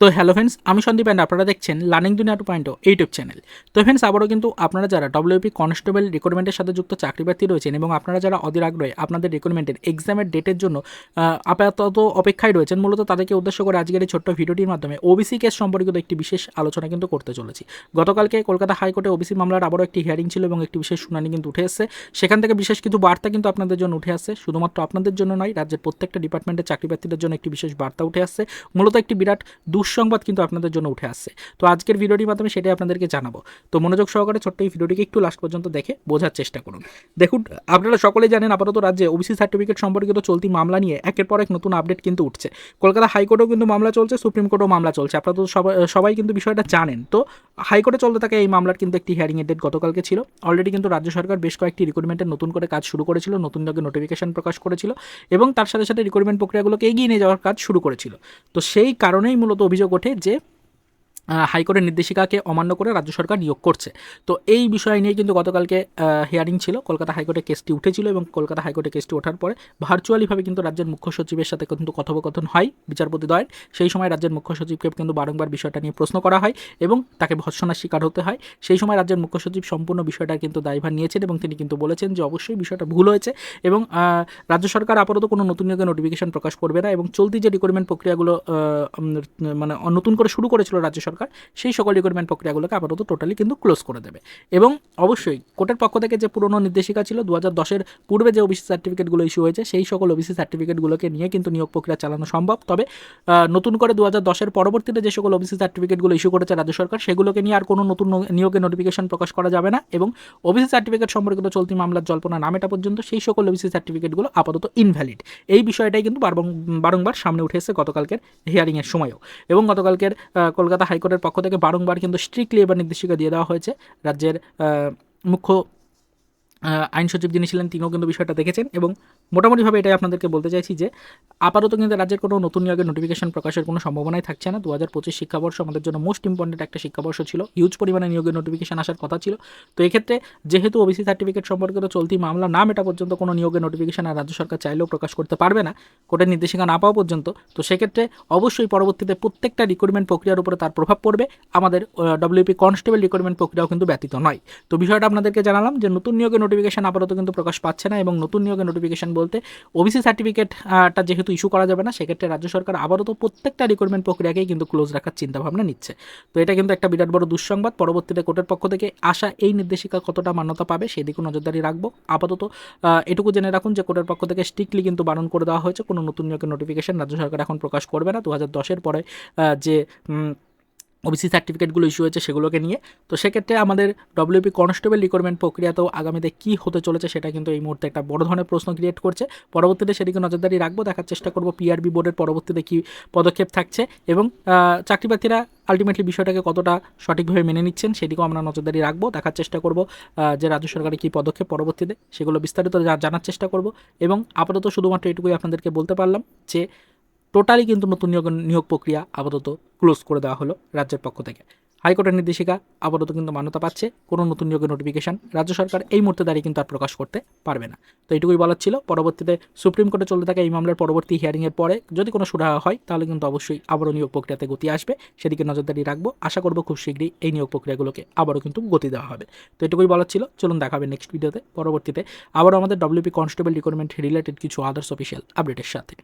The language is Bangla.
তো হ্যালো ফ্রেন্ডস, আমি সন্দীপ অ্যান্ড আপনারা দেখছেন learning Duniya two point YouTube channel তো ফ্রেন্ডস, আবারও কিন্তু আপনারা যারা ডব্লিউপি কনস্টেবল রিক্রুটমেন্টের সাথে যুক্ত চাকরি প্রার্থী রয়েছেন এবং আপনারা যারা অধীর আগ্রহে আপনাদের রিক্রুটমেন্টের এক্সামের ডেটের জন্য আপাতত অপেক্ষায় রয়েছেন, মূলত তাদেরকে উদ্দেশ্য করে আজকের এই ছোট্ট ভিডিওটির মাধ্যমে ওবিসি কেস সম্পর্কিত একটি বিশেষ আলোচনা কিন্তু করতে চলেছি। গতকালকে কলকাতা হাইকোর্টে ওবিসি মামলার আবারও একটি হিয়ারিং ছিল এবং একটি বিশেষ শুনানি কিন্তু উঠে এসেছে। সেখান থেকে বিশেষ কিছু বার্তা কিন্তু আপনাদের জন্য উঠে আসছে। শুধুমাত্র আপনাদের জন্য নয়, রাজ্যের প্রত্যেকটা ডিপার্টমেন্টের চাকরি প্রার্থীদের জন্য একটি বিশেষ বার্তা উঠে আসছে। মূলত একটি বিরাট দুঃসংবাদ কিন্তু আপনাদের জন্য উঠে আসছে। তো আজকের ভিডিওটির মাধ্যমে সেটাই আপনাদেরকে জানাব। তো মনোযোগ সহকারে ছোট্ট এই ভিডিওটিকে একটু লাস্ট পর্যন্ত দেখে বোঝার চেষ্টা করুন। দেখুন, আপনারা সকলেই জানেন আপাতত রাজ্যে ওবিসি সার্টিফিকেট সম্পর্কিত চলতি মামলা নিয়ে একের পর এক নতুন আপডেট কিন্তু উঠছে। কলকাতা হাইকোর্টেও কিন্তু মামলা চলছে, সুপ্রিম কোর্টেও মামলা চলছে। আপনারা তো সবাই সবাই কিন্তু বিষয়টা জানেন। তো হাইকোর্টে চলতে থাকে এই মামলার কিন্তু একটি হিয়ারিংয়ের ডেট গতকালকে ছিল। অলরেডি কিন্তু রাজ্য সরকার বেশ কয়েকটি রিক্রুটমেন্টের নতুন করে কাজ শুরু করেছিল, নতুন যোগে নোটিফিকেশন প্রকাশ করেছিল এবং তার সাথে সাথে রিক্রুটমেন্ট প্রক্রিয়াগুলোকে এগিয়ে নিয়ে যাওয়ার কাজ শুরু করেছিল। তো সেই কারণেই মূলত অভিযোগ ওঠে যে হাইকোর্টের নির্দেশিকাকে অমান্য করে রাজ্য সরকার নিয়োগ করছে। তো এই বিষয় নিয়ে কিন্তু গতকালকে হিয়ারিং ছিল। কলকাতা হাইকোর্টে কেসটি উঠেছিল এবং কলকাতা হাইকোর্টে কেসটি ওঠার পরে ভার্চুয়ালিভাবে কিন্তু রাজ্যের মুখ্য সচিবের সাথে কিন্তু কথোপকথন হয় বিচারপতি দ্বয়ের সেই সময় রাজ্যের মুখ্য সচিবকে কিন্তু বারংবার বিষয়টা নিয়ে প্রশ্ন করা হয় এবং তাকে ভৎসনার শিকার হতে হয়। সেই সময় রাজ্যের মুখ্য সচিব সম্পূর্ণ বিষয়টা কিন্তু দায়ভার নিয়েছেন এবং তিনি কিন্তু বলেছেন যে অবশ্যই বিষয়টা ভুল হয়েছে এবং রাজ্য সরকার আপাতত কোনো নতুন নিয়োগের নোটিফিকেশন প্রকাশ করবে না এবং চলতি যে রিক্রুটমেন্ট প্রক্রিয়াগুলো মানে নতুন করে শুরু করেছিল রাজ্য সরকার সেই সকল রিক্রুটমেন্ট প্রক্রিয়াগুলোকে আপাতত টোটালি কিন্তু ক্লোজ করে দেবে। এবং অবশ্যই কোর্টের পক্ষ থেকে যে পুরনো নির্দেশিকা ছিল দু হাজার দশের পূর্বে যে ওবিসি সার্টিফিকেটগুলো ইস্যু হয়েছে, সেই সকল ওবিসি সার্টিফিকেটগুলোকে নিয়ে কিন্তু নিয়োগ প্রক্রিয়া চালানো সম্ভব। তবে নতুন করে দু হাজার দশের পরবর্তীতে যে সকল ওবিসি সার্টিফিকেটগুলো ইস্যু করেছে রাজ্য সরকার, সেগুলোকে নিয়ে আর কোনো নতুন নিয়োগের নোটিফিকেশন প্রকাশ করা যাবে না এবং ওবিসি সার্টিফিকেট সম্পর্কিত চলতি মামলার জল্পনা নামেটা পর্যন্ত সেই সকল ওবিসি সার্টিফিকেটগুলো আপাতত ইনভ্যালিড এই বিষয়টাই কিন্তু বারং- বারংবার সামনে উঠে এসেছে গতকালকের হিয়ারিংয়ের সময়ও। এবং গতকালকের কলকাতা কলকাতা হাইকোর্টের পক্ষ থেকে বারংবার কিন্তু স্ট্রিক্টলি এবার নির্দেশিকা দিয়ে দেওয়া হয়েছে। রাজ্যের মুখ্য আইন সচিব যিনি ছিলেন, তিনিও কিন্তু বিষয়টা দেখেছেন এবং মোটামুটিভাবে এটাই আপনাদেরকে বলতে চাইছি যে, আপাতত কিন্তু রাজ্যের কোনো নতুন নিয়োগের নোটিফিকেশন প্রকাশের কোনো সম্ভাবনাই থাকছে না। দু হাজার পঁচিশ শিক্ষাবর্ষ আমাদের জন্য মোস্ট ইম্পর্টেন্ট একটা শিক্ষাবর্ষ ছিল। হিউজ পরিমাণে নিয়োগের নোটিফিকেশন আসার কথা ছিল। তো এক্ষেত্রে যেহেতু ওবিসি সার্টিফিকেট সম্পর্কিত চলতি মামলা নাম এটা পর্যন্ত কোনো নিয়োগের নোটিফিকেশন আর রাজ্য সরকার চাইলেও প্রকাশ করতে পারবে না, কোর্টের নির্দেশিকা না পাওয়া পর্যন্ত, তো সেক্ষেত্রে অবশ্যই পরবর্তীতে প্রত্যেকটা রিক্রুটমেন্ট প্রক্রিয়ার উপরে তার প্রভাব পড়বে। আমাদের ডব্লিউপি কনস্টেবল রিক্রুটমেন্ট প্রক্রিয়াও কিন্তু ব্যতীত নয়। তো বিষয়টা আপনাদেরকে জানালাম যে, নতুন নিয়োগের নোটিফিকেশন আপাতত কিন্তু প্রকাশ পাচ্ছে না এবং নতুন নিয়োগের নোটিফিকেশান বলতে ওবিসি সার্টিফিকেটটা যেহেতু ইস্যু করা যাবে না, সেক্ষেত্রে রাজ্য সরকার আপাতত প্রত্যেকটা রিক্রুটমেন্ট প্রক্রিয়াকেই কিন্তু ক্লোজ রাখার চিন্তাভাবনা নিচ্ছে। তো এটা কিন্তু একটা বিরাট বড় দুঃসংবাদ। পরবর্তীতে কোর্টের পক্ষ থেকে আসা এই নির্দেশিকা কতটা মান্যতা পাবে সেদিকেও নজরদারি রাখব। আপাতত এটুকু জেনে রাখুন যে কোর্টের পক্ষ থেকে স্ট্রিক্টলি কিন্তু বারণ করে দেওয়া হয়েছে। কোনো নতুন নিয়োগের নোটিফিকেশান রাজ্য সরকার এখন প্রকাশ করবে না। দু হাজার দশের পরে যে ওবিসি সার্টিফিকেটগুলো ইস্যু হয়েছে সেগুলোকে নিয়ে। তো সেক্ষেত্রে আমাদের ডব্লিউপি কনস্টেবল রিক্রুটমেন্ট প্রক্রিয়াতেও আগামীতে কী হতে চলেছে সেটা কিন্তু এই মুহূর্তে একটা বড় ধরনের প্রশ্ন ক্রিয়েট করছে। পরবর্তীতে সেদিকে নজরদারি রাখব, দেখার চেষ্টা করব পিআরবি বোর্ডের পরবর্তীতে কী পদক্ষেপ থাকছে এবং চাকরি আলটিমেটলি বিষয়টাকে কতটা সঠিকভাবে মেনে নিচ্ছেন সেদিকেও আমরা নজরদারি রাখব, দেখার চেষ্টা করব যে রাজ্য সরকারের কী পদক্ষেপ পরবর্তীতে। সেগুলো বিস্তারিত জানার চেষ্টা করব এবং আপাতত শুধুমাত্র এটুকুই আপনাদেরকে বলতে পারলাম যে টোটালি কিন্তু নতুন নিয়োগ নিয়োগ প্রক্রিয়া আপাতত ক্লোজ করে দেওয়া হলো রাজ্যের পক্ষ থেকে। হাইকোর্টের নির্দেশিকা আপাতত কিন্তু মান্যতা পাচ্ছে, কোনো নতুন নিয়োগের নোটিফিকেশন রাজ্য সরকার এই মুহূর্তে দাঁড়িয়ে কিন্তু আর প্রকাশ করতে পারবে না। তো এইটুকুই বলার ছিল। পরবর্তীতে সুপ্রিম কোর্টে চলতে থাকা এই মামলার পরবর্তী হিয়ারিংয়ের পরে যদি কোনো সুরাহা হয়, তাহলে কিন্তু অবশ্যই আবারও নিয়োগ প্রক্রিয়াতে গতি আসবে। সেদিকে নজরদারি রাখব। আশা করব খুব শীঘ্রই এই নিয়োগ প্রক্রিয়াগুলোকে আবারও কিন্তু গতি দেওয়া হবে। তো এটুকুই বলার ছিল। চলুন দেখাবে নেক্সট ভিডিওতে পরবর্তীতে আবারও আমাদের ডব্লিউপি কনস্টেবল রিক্রুটমেন্ট রিলেটেড কিছু আদার্স অফিসিয়াল আপডেটের সাথে।